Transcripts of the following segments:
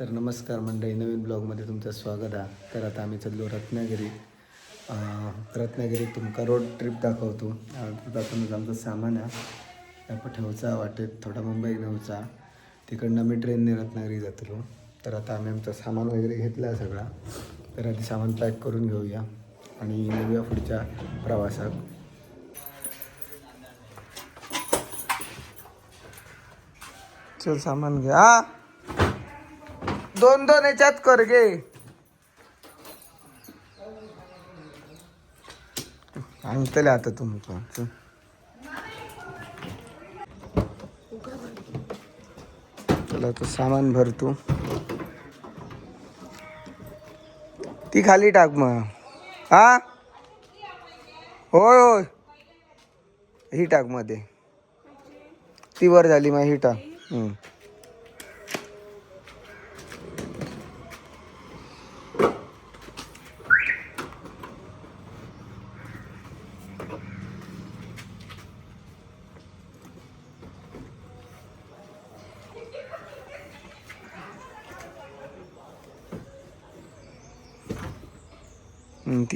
तर नमस्कार मंडळी नवीन ब्लॉगमध्ये तुमचं स्वागत आहे. तर आता आम्ही चाललो रत्नागिरी. रत्नागिरीत तुमका रोड ट्रिप दाखवतो. दाखवूनच म्हणजे आमचं सामान आहे. आपण ठेवचा वाटेत थोडा मुंबई घेऊचा तिकडनं आम्ही ट्रेनने रत्नागिरी जातलो. तर आता आम्ही आमचं सामान वगैरे घेतलं आहे सगळा. तर आधी सामान पॅक करून घेऊया आणि नेऊया पुढच्या प्रवासात. चल सामान घ्या दोन दोन याच्यात कर गे. सांगतले आता तुमचं. चला. तो सामान भरतो ती. खाली टाक मग. हा? होय होय. ही टाकमध्ये. ती वर झाली मग ही टाक.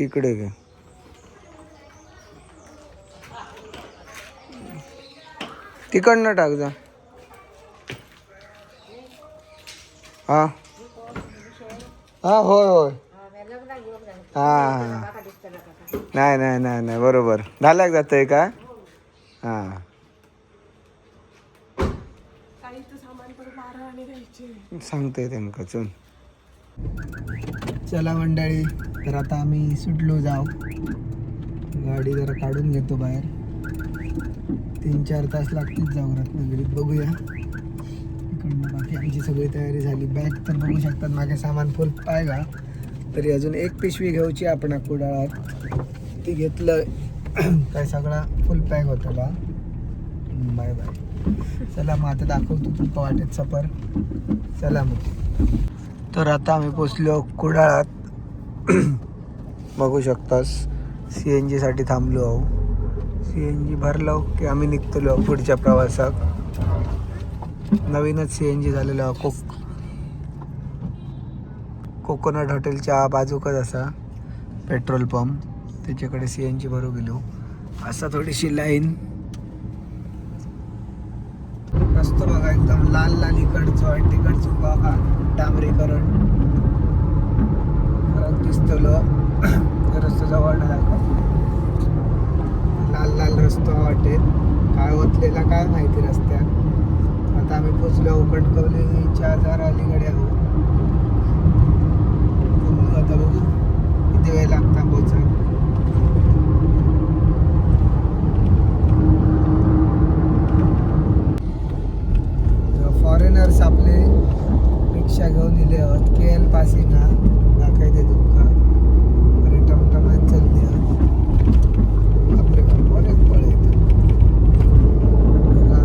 इकडे घे. तिकडनं टाक जा. हा. हा होय होय. हा नाही नाही नाही नाही बरोबर. झाल्या जात आहे का हा? सांगते त्यांना चल. चला मंडळी. तर आता आम्ही सुटलो जाऊ गाडी जरा काढून घेतो बाहेर. तीन चार तास लागतील जाऊ रत्नागिरीत. बघूया. इकडनं बाकी आमची सगळी तयारी झाली. बॅग तर बघू शकतात. मागे सामान फुल आहे का तरी अजून एक पिशवी घ्यायची आपण कुडाळात. ती घेतलं. काय सगळा फुल पॅक होता बाय बाय. चला मग आता दाखवतो तुमका वाटेत सफर. चला मग. तर आता आम्ही पोचलो कुडाळात. बघू शकतास. सी एन जीसाठी थांबलो आहो. सी एन जी भरलो की आम्ही निघतलो आहो पुढच्या प्रवासात. नवीनच सी एन जी झालेलो आहो. कोक कोकोनट हॉटेलच्या बाजूकच असा पेट्रोल पंप. त्याच्याकडे सी एन जी भरू गेलो. असा थोडीशी लाईन. रस्तो बघा एकदम लाल लाल इकडचं आणि तिकडचं बघा. डांबरीकरण. फरक दिसतलो रस्ता जवळ दाखव लाल लाल रस्तो वाटेत. काय ओतलेला काय माहिती रस्त्यात. आता आम्ही पोचलो कणकवलीच्या हजार अलीकडे आहो आता बघू किती वेळ लागता पोचायला फॉरेनर्स आपले रिक्षा घेऊन दिले आहोत के एल पासिंगा दाखवते तुमका बरे टमटमात चालले आहोत आपले पण बरेच पळ येतात बघा,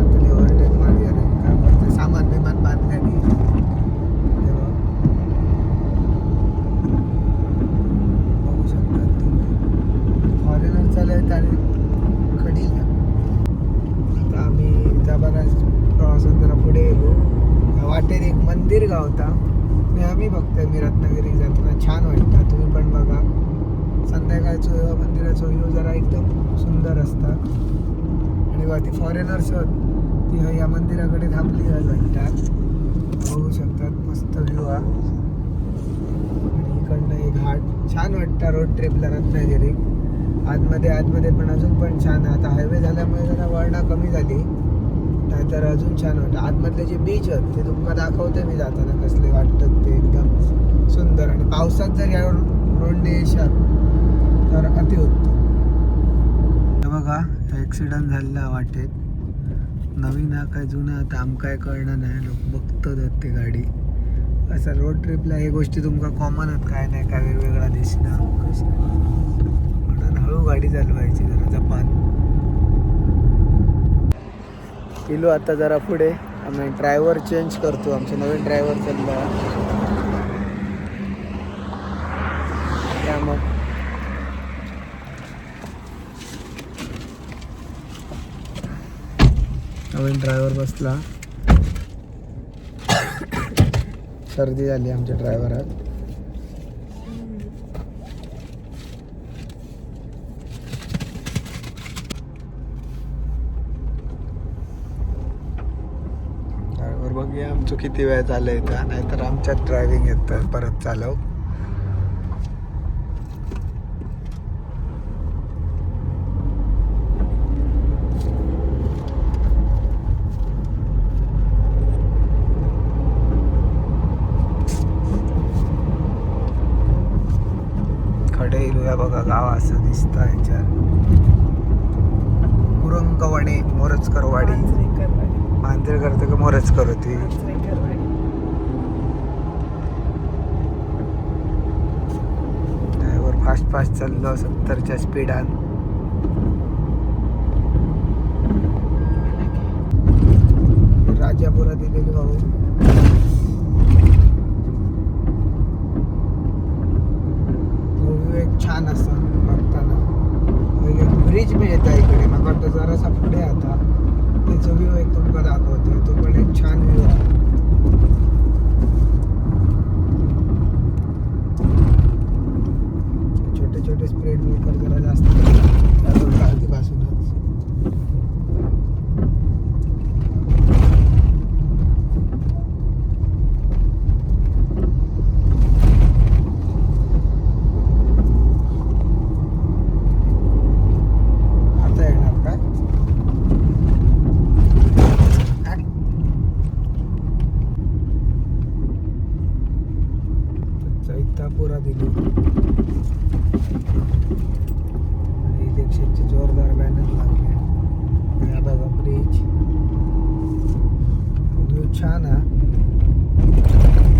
आपली overtake मारली आहे. काय बोलते, सामान बिमान बांधल्याने हे बघ. बघू शकतात तुम्ही फॉरेनर चालत आणि कडीला आता आम्ही त्या बऱ्याच प्रवासात जरा पुढे गेलो वाटेत एक होता. नेहमी मी आम्ही बघतोय मी रत्नागिरी जाताना छान वाटतं. तुम्ही पण बघा. संध्याकाळचं या मंदिराचं व्ह्यू जरा एकदम सुंदर असतात आणि बघा ती फॉरेनर्स ती या मंदिराकडे थांबली म्हणतात बघू शकतात. मस्त व्ह्यू हा आणि इकडनं एक घाट छान वाटतं रोड ट्रिपला रत्नागिरी. आतमध्ये आतमध्ये पण अजून पण छान आहे. आता हायवे झाल्यामुळे जरा वळणा कमी झाली. नाहीतर अजून छान वाटतं. आतमधले जे बीच आहेत ते तुमका दाखवते मी जाताना कसले वाटतात ते एकदम सुंदर. आणि पावसात जर या रोडने येशाल तर अतिउत्तम. हे बघा ॲक्सिडंट झालेला वाटेत. नवीन हा काय जुना आता आम काय कळणार नाही. लोक बघतात ते गाडी. असं रोड ट्रिपला हे गोष्टी तुमका कॉमन आहेत. काय नाही काय वेगवेगळा दिसणार म्हणून हळू गाडी चालवायची जरा जपान. गेलो आता जरा पुढे. आम्ही ड्रायव्हर चेंज करतो. आमचे नवीन ड्रायव्हर चालला. त्या मग. नवीन ड्रायव्हर बसला. सर्दी झाली आमच्या ड्रायव्हरात ड्रायव्हर बघूया किती वेळ झालं इथं? नाहीतर आमच्यात ड्रायव्हिंग येतं. परत चालव. खडे बघा गाव असं दिसतं ह्याच्यात कुरंगवाडी मोरजकरवाडी. मांजर करते का मोरच होती ड्रायव्हर फास्ट फास्ट चाललो सत्तरच्या स्पीडान राजापुरात दिलेली भाऊ व्ह्यू एक छान असं बघताना एक- एक ब्रिज बी येता इकडे मला वाटतं जरासा पुढे आता त्याचा व्ह्यू एक तुमका दाखवतोय तो पण एक छान व्ह्यू आहे छोटे छोटे स्प्रेड ब्रेकर जरा जास्त त्यावर आधीपासूनच आता येणार काय आणि चैतापुरा दिली आणि इलेक्शनचे जोरदार बॅनर लागले आणि हा बघा ब्रिज व्ह्यू छान हा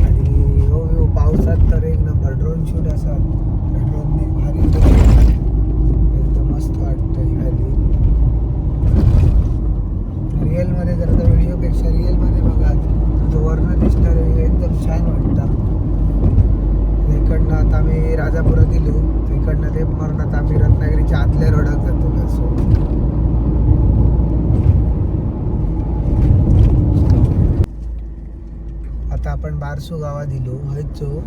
आणि हो व्ह्यू पावसात तर एक नंबर ड्रोन शूट असा ड्रोनने भारी एकदम मस्त वाटतं ही व्हॅली रिअलमध्ये जर आता व्हिडिओपेक्षा रिअलमध्ये बघा तो वर्ण दिसणार एकदम छान वाटतं इकडनं आता आम्ही राजापुरात गेलो तर इकडनं ते मरणात आम्ही रत्नागिरीच्या आतल्या रोडात जातो असो. आता आपण बारसू गावात दिलो हयचो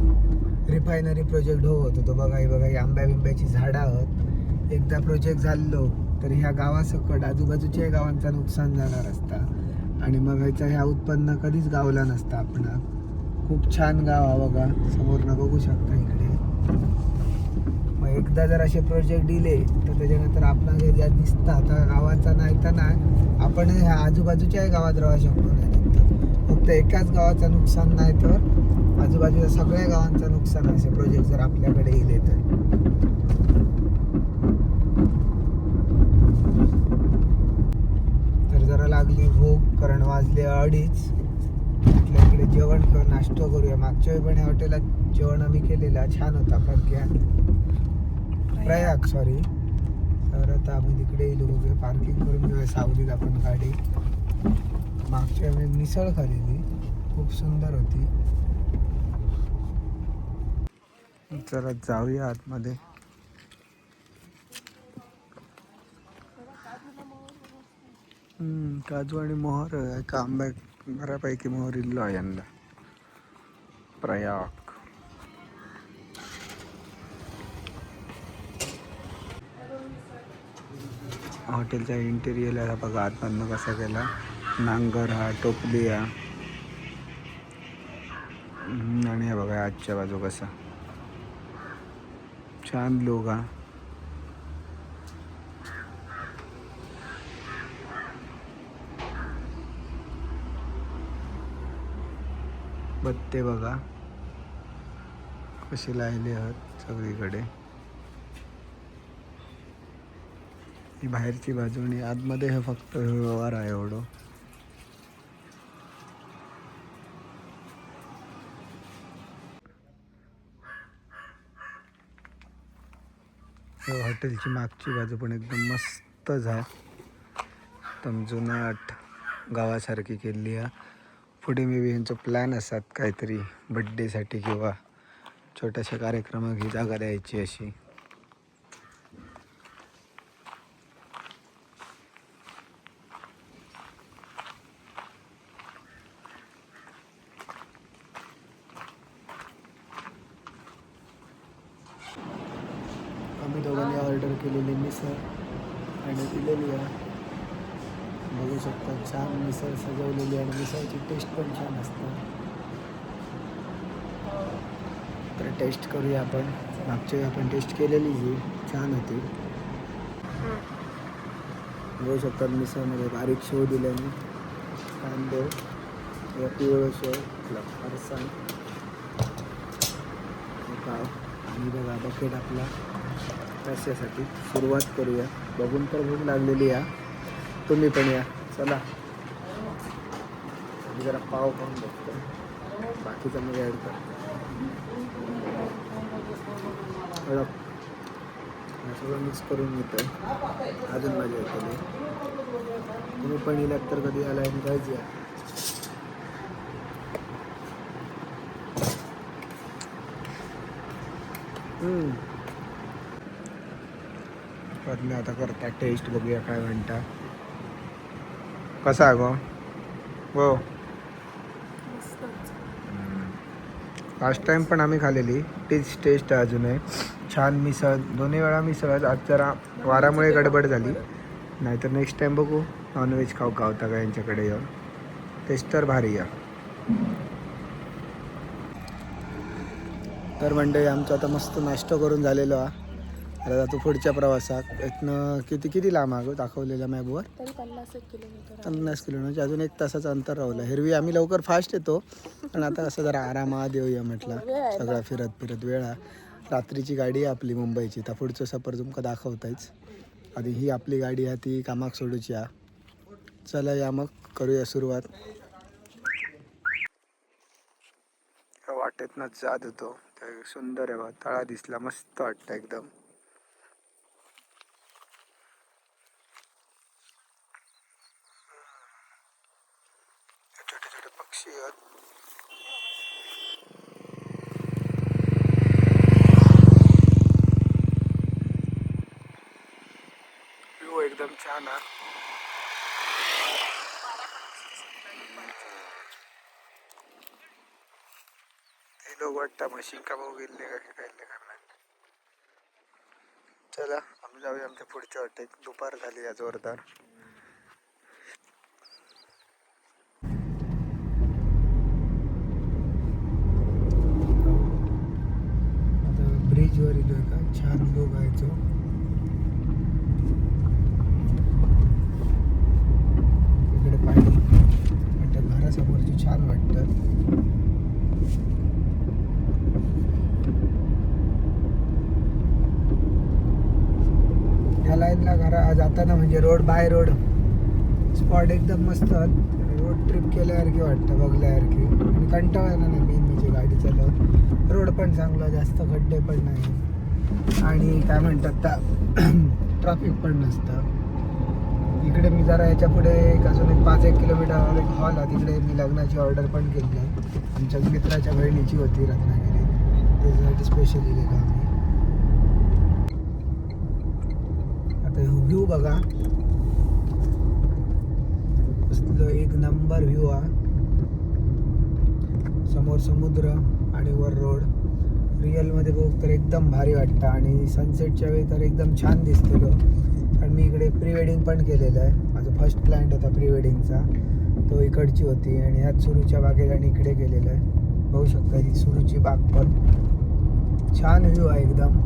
रिफायनरी प्रोजेक्ट हो होतो. तो बघा हे बघा आंब्या बिंब्याची झाडं आहोत. एकदा प्रोजेक्ट झालो तर ह्या गावासकट आजूबाजूच्या गावांचा नुकसान जाणार असता. आणि मग ह्याचा ह्या उत्पन्न कधीच गावला नसता आपण खूप छान गाव हा बघा. समोरनं बघू शकता इकडे. एकदा जर असे प्रोजेक्ट दिले तर त्याच्यानंतर आपला जे ज्या दिसतात त्या गावाचा नाही तर नाही. आपण ह्या आजूबाजूच्याही गावात राहू शकतो नाही. फक्त एकाच गावाचं नुकसान नाही तर आजूबाजूच्या सगळ्या गावांचं नुकसान असे प्रोजेक्ट जर आपल्याकडे येले तर. जरा लागली भूक कारण वाजले अडीच. म्हटलं इकडे जेवण किंवा नाश्ता करूया. मागच्या वेळी पण या हॉटेलात जेवण आम्ही केलेला. छान होता प्रज्ञा प्रयाग सॉरी तर आता आपण तिकडे येलो बघूया. पार्किंग करून घेऊया सावलीत आपण गाडी. मागच्या वेळी मिसळ खाल्लेली. खूप सुंदर होती. जरा जाऊया आतमध्ये. काजू आणि मोहर एका आंब्या बऱ्यापैकी मोहर इल्लो आहे यंदा. प्रयाग. हॉटेलच्या इंटेरियर हा बघा आतमधनं कसा केला. नांगर हा टोपली हा. आणि हा बघा आजच्या बाजू कसा. छान लोक हा. बत्ते बघा. कसे लायले आहेत सगळीकडे. ही बाहेरची बाजू आणि आतमध्ये हे फक्त व्यवहार आहे एवढं. हॉटेलची मागची बाजू पण एकदम मस्तच आहे एकदम जुनाट गावासारखी केली आहे. पुढे मे बी यांचं प्लॅन असतात काहीतरी बड्डेसाठी किंवा छोट्याशा कार्यक्रमाक ही जागा द्यायची अशी. ऑर्डर केलेली मिसळ आणि दिलेली आहे. बघू शकता छान मिसळ सजवलेली आणि मिसळची टेस्ट पण छान असते. तर टेस्ट करूया आपण. मागच्या वेळी आपण टेस्ट केलेली जी छान होती. बघू शकतात मिसळमध्ये बारीक शेव दिल्याने. कांदे या पिवळं शेव आपला फरसाण. पाव. आणि बघा बकेट आपला. रस्स्यासाठी सुरुवात करूया. बघून तर भूक लागलेली या. तुम्ही पण या. चला. जरा पाव खाऊन बघतो. बाकीचं मग ॲड करतो. सगळं मिक्स करून घेतो अजून मजा येते तुम्ही पण येलात तर कधी आला आणि काहीच या. हम्म. परत आता करता टेस्ट बघूया काय म्हणता. कसा आहे गो? हो. लास्ट टाइम पण आम्ही खाल्लेली. तीच टेस्ट आहे अजून आहे छान मिसळ. दोन्ही वेळा मिसळ. आज जरा वारामुळे गडबड झाली. नाहीतर नेक्स्ट टाइम बघू. नॉनव्हेज खाऊ गावता का यांच्याकडे येऊन. टेस्ट तर भारी या तर मंडळी आमचा आता मस्त नाश्ता करून झालेलो आहे. आता जातो पुढच्या प्रवासात इथनं किती किती लांब आहे गं दाखवलेल्या मॅपवर? तरी पन्नास एक किलोमीटर पन्नास अजून एक तासाचं अंतर राहिलं हिरवी आम्ही लवकर फास्ट येतो पण आता कसं जरा आरामात येऊया म्हटलं. सगळा फिरत फिरत वेळा रात्रीची गाडी आहे आपली मुंबईची. त्या पुढचं सफर तुमका दाखवतायच. आधी ही आपली गाडी आहे ती कामाक सोडूची आहे. चला या मग करूया सुरुवात. वाटेतनच जात होतो. ते सुंदर आहे बा तळा दिसला मस्त वाटतं एकदम छोटे छोटे पक्षी आहेत व्ह्यू एकदम छान आहे आता लोक मशीन का भाऊ गेले का काय करणार. चला आम्ही जाऊया आमच्या पुढच्या वाटेत. दुपार झाली या जोरदार. आता ब्रिजवर येतोय का? छान लोक आहे तो इकडे पाणी वाटतं घरासमोरची छान वाटतं या लाईनला घरा जाताना म्हणजे रोड बाय रोड स्पॉट एकदम मस्त रोड ट्रिप केल्यासारखी वाटतं बघल्यासारखी. आणि कंटाळा नाही मेन म्हणजे गाडी चालवून. रोड पण चांगला जास्त खड्डे पण नाही. आणि काय म्हणतात त्या ट्रॅफिक पण नसतं. इकडे मी जरा याच्यापुढे एक अजून एक पाच एक किलोमीटर एक हॉल आहे. तिकडे मी लग्नाची ऑर्डर पण केली आहे. आमच्या मित्राच्या बहिणीची होती रत्नागिरी त्याच्यासाठी स्पेशली गेलो आम्ही आता व्ह्यू बघा. एक नंबर व्ह्यू हा. समोर समुद्र आणि वर रोड रिअलमध्ये बघ तर एकदम भारी वाटतं आणि सनसेटच्या वेळी तर एकदम छान दिसतेलो कारण मी इकडे प्री वेडिंग पण केलेलं आहे. माझा फर्स्ट प्लॅन्ट होता प्री वेडिंगचा तो इकडची होती आणि ह्यात सुरूच्या बागेला आणि इकडे गेलेला आहे. बघू शकता ही सुरूची बाग पण. छान व्ह्यू आहे एकदम.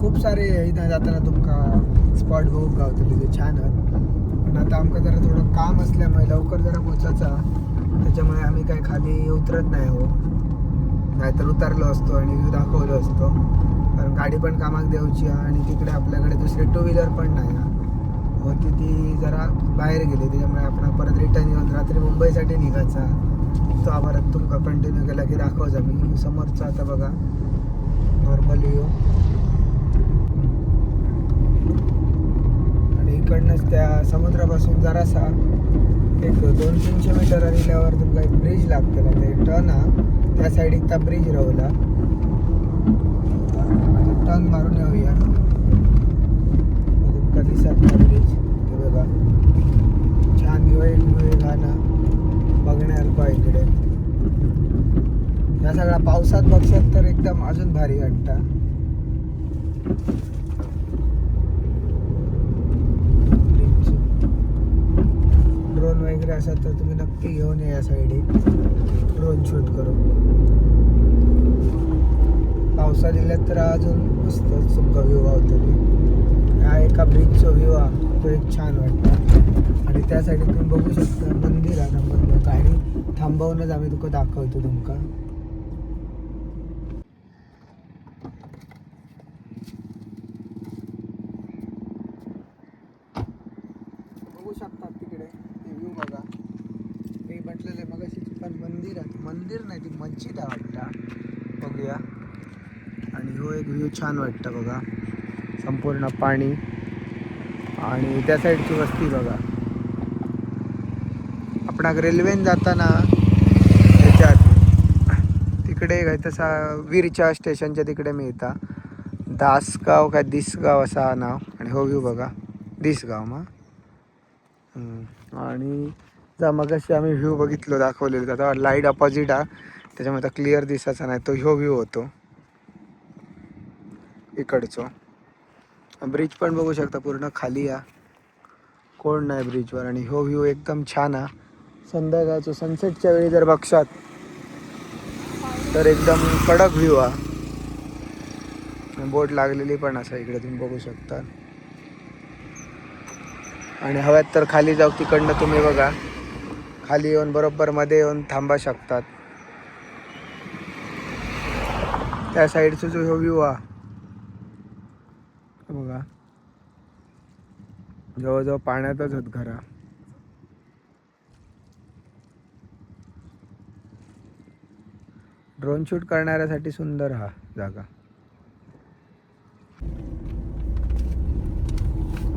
खूप सारे इथं जाताना तुमका स्पॉट बघू गावतले ते छान आहेत. पण आता आमकां जरा थोडं काम असल्यामुळे लवकर जरा पोचायचा. त्याच्यामुळे आम्ही काही खाली उतरत नाही हो. नाहीतर उतरलो असतो आणि व्ह्यू दाखवलो असतो. कारण गाडी पण कामाक देऊची आहे आणि तिकडे आपल्याकडे दुसरी टू व्हीलर पण नाही. आहे. होती ती जरा बाहेर गेली त्याच्यामुळे आपण परत रिटर्न येऊन रात्री मुंबईसाठी निघायचा. तो आभारात तुमका कंटिन्यू केला की दाखवायचा मी समोरचा आता बघा. समुद्रापासून जरासा एक दोन तीनशे मीटर आलेल्यावर तुमका एक ब्रिज लागतला ते टर्न हा त्या साईडिक त्या ब्रिज रावला टर्न मारून येऊया. तुमका दिसत ना ब्रिज ते बघा. छान येईल गाणं ना आहे इकडे. या सगळ्या पावसात बघशात तर एकदम अजून भारी वाटतं. ड्रोन वगैरे असाल तर तुम्ही नक्की घेऊन या साईड साईडे ड्रोन शूट करू पावसा दिल्यात तर अजून मस्त तुमका व्ह्यू गावतली हा एका ब्रिजचा व्ह्यू हा तो एक छान वाटतो. आणि त्या तुम्ही बघू शकता मंदिर आहे नंबर आणि थांबवूनच आम्ही तुका दाखवतो तुमका बघू शकता तिकडे ते व्ह्यू बघा मी म्हटलेलं मग पण मंदिर आहे मंदिर नाही ती मस्जिद आहे वाटतं बघूया आणि हो एक व्ह्यू छान वाटतं बघा. संपूर्ण पाणी आणि त्या साईडची वस्ती बघा. आपणाक रेल्वेन जाताना ह्याच्यात तिकडे काय तसा वीरच्या स्टेशनच्या तिकडे मिळता. दासगाव काय दिसगाव असा नाव. आणि हो व्यू बघा. दिसगाव मग आणि जा मगाशी आम्ही व्ह्यू बघितलो दाखवलेलो. आता लाइट अपोजिट हा त्याच्यामुळे आता क्लिअर दिसायचा नाही. तो ह्यो व्ह्यू होतो. इकडचो. ब्रिज पण बघू शकता पूर्ण खाली या. कोण नाही ब्रिजवर आणि ह्यो व्ह्यू एकदम छान हा. संध्याकाळचं सनसेटच्या वेळी जर बघशात तर एकदम कडक व्ह्यू हा. बोट लागलेली पण असा इकडे तुम्ही बघू शकता. आणि हव्यात तर खाली जाऊ तिकडनं तुम्ही बघा. खाली येऊन बरोबर मध्ये येऊन थांबा शकतात. त्या साईडचा जो ह्यो व्ह्यू हा. बघा. जवळजवळ पाण्यातच आहेत घरा. ड्रोन शूट करणाऱ्यासाठी सुंदर हा जागा.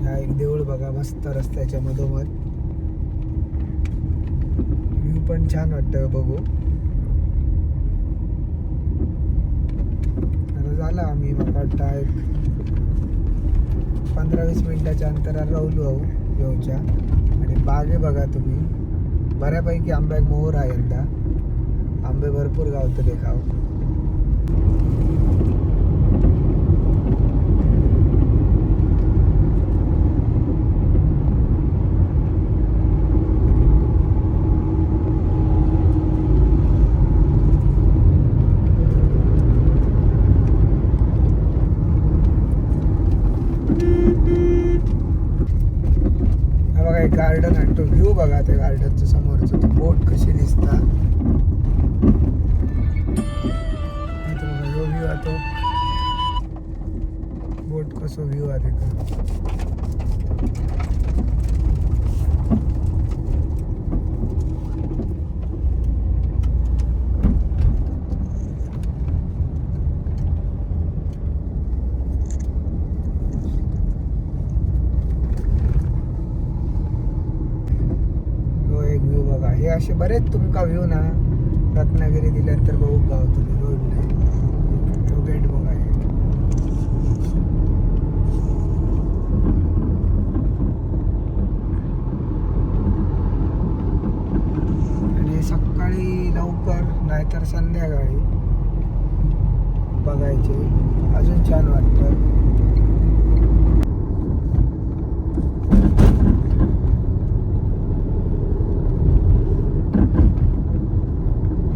हा एक देऊळ बघा मस्त रस्त्याच्या मधोमध. व्ह्यू पण छान वाटतं बघू. आता झाला आम्ही मला वाटतं एक पंधरा वीस मिनटाच्या अंतरावर राहिलो आहो येऊच्या. आणि बागे बघा तुम्ही. बऱ्यापैकी आंब्याक मोहर आहे यंदा. आंबे भरपूर गावतले खाव हा बघा एक गार्डन आहे तो व्ह्यू बघा त्या गार्डनच्या समोरचं. बरेच तुमका व्ह्यू ना. रत्नागिरी दिल्यानंतर बघू गावतले रोड तो गेट बघा आणि सकाळी लवकर नाहीतर संध्याकाळी बघायचे. अजून छान वाटतं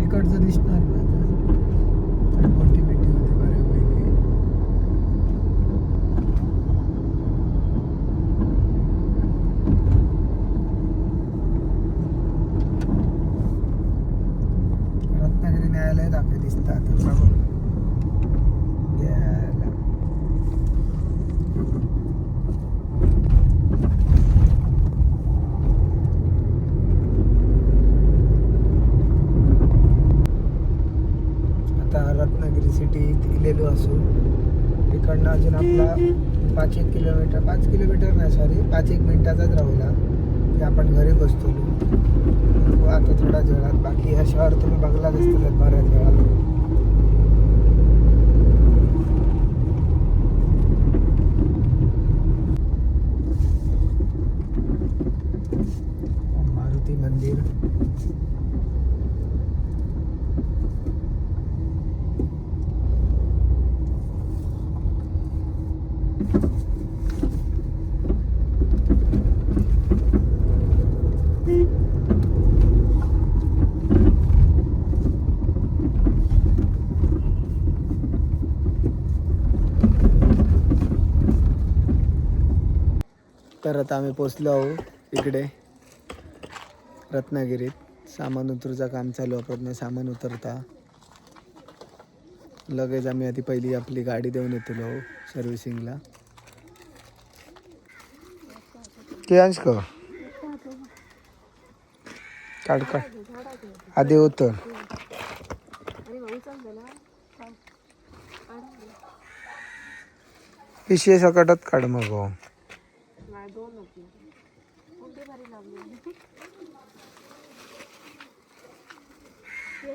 इकडचं दिसणार ना आता. मोठी मिठी होती बऱ्यापैकी रत्नागिरी न्यायालय दाखवे दिसतात. आता रत्नागिरी सिटीत इलेलो असू. इकडनं अजून आपला पाच एक किलोमीटर पाच किलोमीटर नाही सॉरी पाच एक मिनिटाचाच राहूला की आपण घरी बसतो आता थोड्याच वेळात बाकी ह्या शहर तुम्ही बघलाच असतील बऱ्याच वेळा मारुती मंदिर तर आता आम्ही पोचलो आहो इकडे. रत्नागिरीत. सामान उतरूचा काम चालू आपण सामान उतरता. लगेच आम्ही आधी पहिली आपली गाडी देऊन येतो सर्व्हिसिंगला. कियांश का? काढ काढ. आधी उतर. पिशे सकटच काढ मग हो.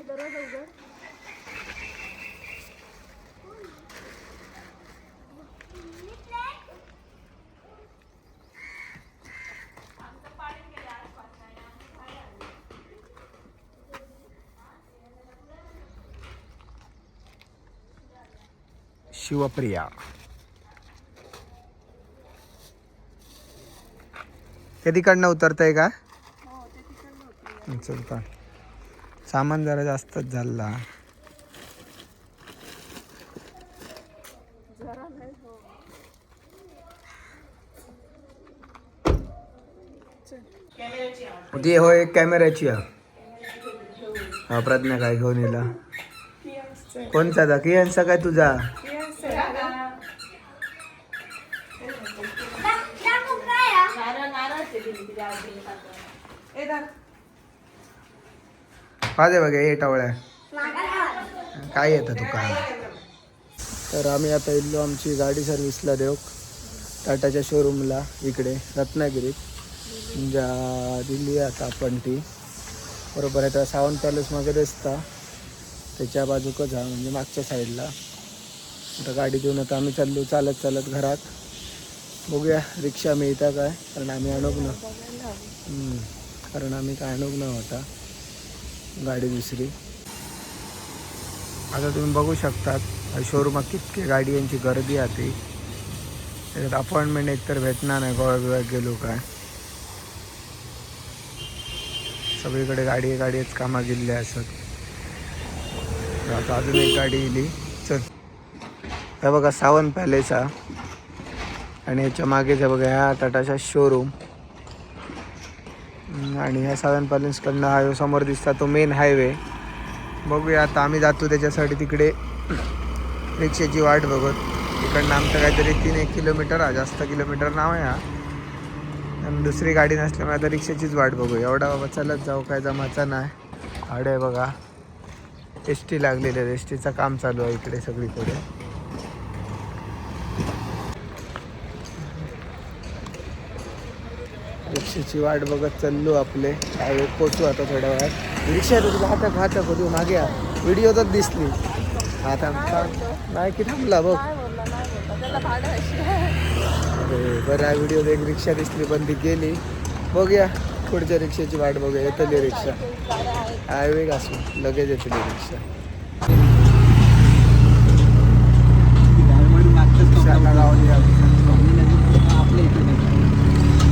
शिवप्रिया. कधी कडनं उतरतंय का? चल का सामान जरा जास्तच झाला. ती होय कॅमेऱ्याची आहे. हा प्रज्ञा काय घेऊन येला कोणचा जा कियांचा काय तुझा? पाहते बघा हे टावळ्या. काय येतं तुका तर आम्ही आता इल्लो आमची गाडी सर्व्हिसला देऊ. टाटाच्या शोरूमला इकडे रत्नागिरीत ज्या दिली आता आपण ती. बरोबर आहे तर सावंत पॅलेस मागे दिसता त्याच्या बाजूकच हा म्हणजे मागच्या साईडला आता गाडी देऊन आता आम्ही चाललो चालत चालत घरात. बघूया रिक्षा मिळता काय? कारण आम्ही आणूक ना कारण आम्ही काय आणूक ना होता. गाडी दुसरी. आता तुम्ही बघू शकतात शोरूमात कितके गाडी यांची गर्दी आहे त्याच्यात अपॉइंटमेंट एकतर भेटणार नाही गोव्या बिव्या गेलो काय. सगळीकडे गाडी गाडीच कामा गेलेल्या असत आता अजून एक गाडी येली चल. हे बघा सावंत पॅलेस हा. आणि याच्या मागेच आहे बघा ह्या टाटाचा शोरूम आणि ह्या साधन पॅलेन्सकडनं हायवे समोर दिसता तो मेन हायवे बघूया आता आम्ही जातो त्याच्यासाठी तिकडे. रिक्षेची वाट बघत. इकडनं आमचं काहीतरी तीन एक किलोमीटर हा जास्त किलोमीटर नाव आहे हा. आणि दुसरी गाडी नसल्यामुळे आता रिक्षाचीच वाट बघू एवढा बाबा चालत जाऊ काय जमाचा नाही. आडे आहे बघा. एस टी लागलेली आहे. एस टीचं काम चालू आहे इकडे सगळीकडे. रिक्षेची वाट बघत चाललो आपले. काय पोचू आता थोड्या वेळात. रिक्षा तुझ्या हातात हातात होती मागे आ. व्हिडिओतच दिसली. आता नाही की थांबला बघ. अरे बरं व्हिडिओत एक रिक्षा दिसली पण ती गेली. बघूया पुढच्या रिक्षाची वाट बघूया. येतली रिक्षा. हायवे असू लगेच येतली रिक्षा. रिक्षाला लावली आम्ही. आपल्या इकडे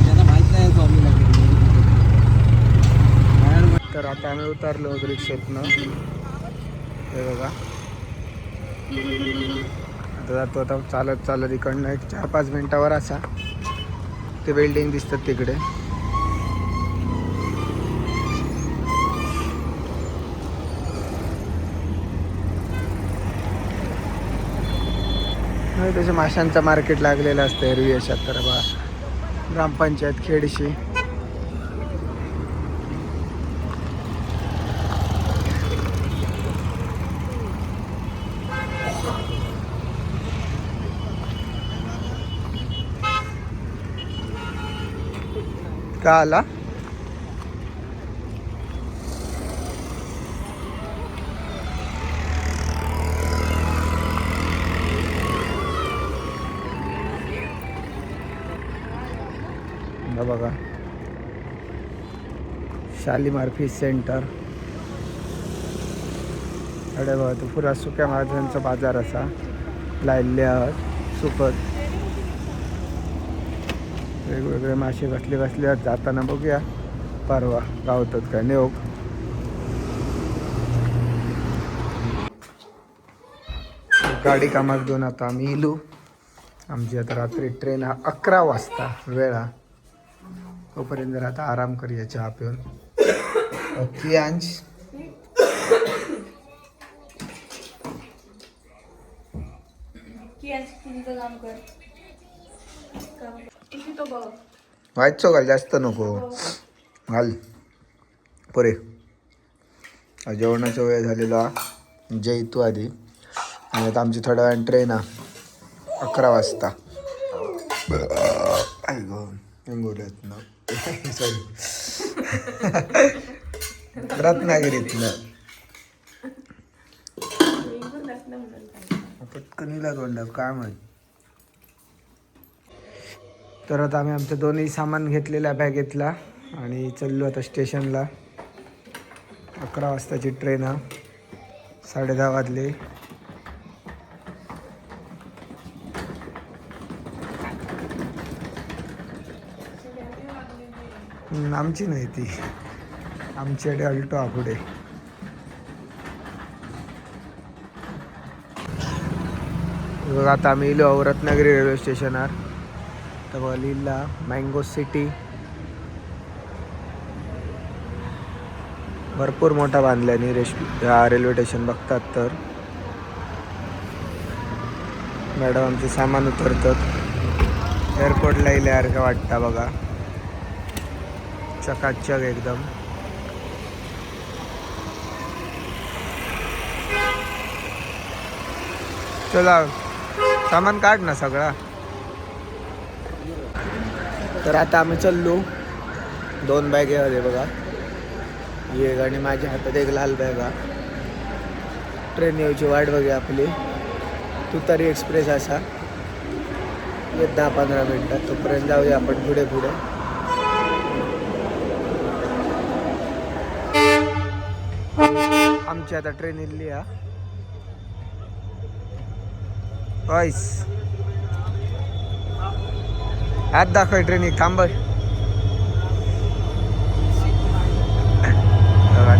त्यांना माहीत नाही स्वामीला तर आता आम्ही उतरलो होतो रिक्षेतनं. हे बघा. आता जातो आता चालत चालत इकडनं. एक चार पाच मिनटावर असा. ते बिल्डिंग दिसतात तिकडे. नाही, तसे माशांचं मार्केट लागलेलं असतं एरवी अशात. तर बा ग्रामपंचायत खेडशी. का आला? बघा. Shalimar fish centre. अडे बघा तो पुरा सुक्या महाराजांचा बाजार असा. लायल्ले आहात सुकत. वेगवेगळे मासे कसले कसले जाताना बघूया. परवा गावतात काय नेऊ हो. गाडी कामात घेऊन आता आम्ही इलू. आमची आता रात्री ट्रेन हा अकरा वाजता वेळा. तोपर्यंत जर आता आराम करूया चहा पिऊन. ओके अंश. काम कर. व्हायचो घाल जास्त नको. घाल. पुरे. जेवणाचा वेळ झालेला जय तू आधी. आणि आता आमची थोड्या वेळाने ट्रेन आहे अकरा वाजता. हिंगोल्यातनं सॉरी रत्नागिरीतनं. पटकन इला तोंडात काय माहीत. तर आता आम्ही आमचं दोन्ही सामान घेतलेल्या बॅगेतला आणि चाललो आता स्टेशनला. अकरा वाजताची ट्रेन हा साडे दहा वाजले आमची नाही ती. आमच्याकडे अल्टो हा पुढे. बघा आता आम्ही इलो आहोत रत्नागिरी रेल्वे स्टेशनवर तर बघा मँगो सिटी भरपूर मोठा बांधल्याने रेश रेल्वे स्टेशन बघतात तर. मॅडम आमचे सामान उतरतात. एअरपोर्टला इल्यासारखं वाटतं बघा. चकाचक एकदम. चला सामान काढ ना सगळा. तर आता आम्ही चाललो. दोन बॅग होते बघा. एक आणि माझ्या हातात एक लाल बॅग हा. ट्रेन यायची वाट बघा आपली. तुतारी एक्सप्रेस असा. एक दहा पंधरा मिनटात तोपर्यंत जाऊया आपण पुढे पुढे. आमची आता ट्रेन इल्ली हा. हात दाखव ट्रेन एक थांब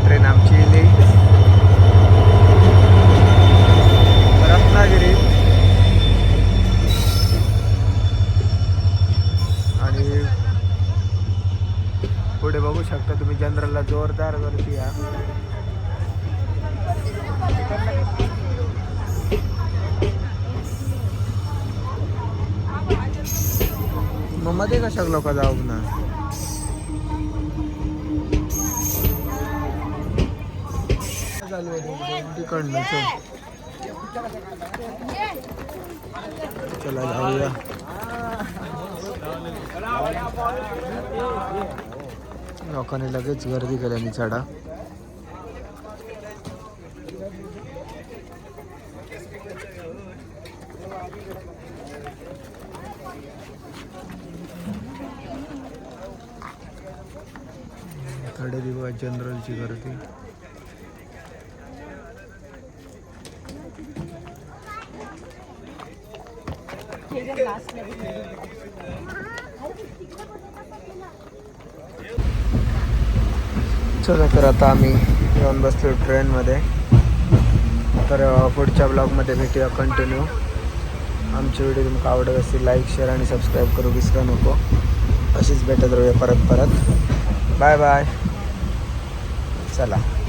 ट्रेन आमची इली. रत्नागिरी. आणि पुढे बघू शकता तुम्ही जनरलला जोरदार गर्दी या मग मध्ये कशाक लोक जाऊ ना? चालू आहे तिकडनं चल. चला जाऊया. लोकांनी लगेच गर्दी केल्याने चढा थोडे दिवस जनरलची गर्दी चला तर आता आम्ही येऊन बसलो ट्रेनमध्ये. तर पुढच्या ब्लॉगमध्ये भेटूया कंटिन्यू आमची व्हिडिओ तुमका आवडत असतील लाईक शेअर आणि सबस्क्राईब करू विसरू नको. अशीच भेटत राहूया परत परत. बाय बाय चला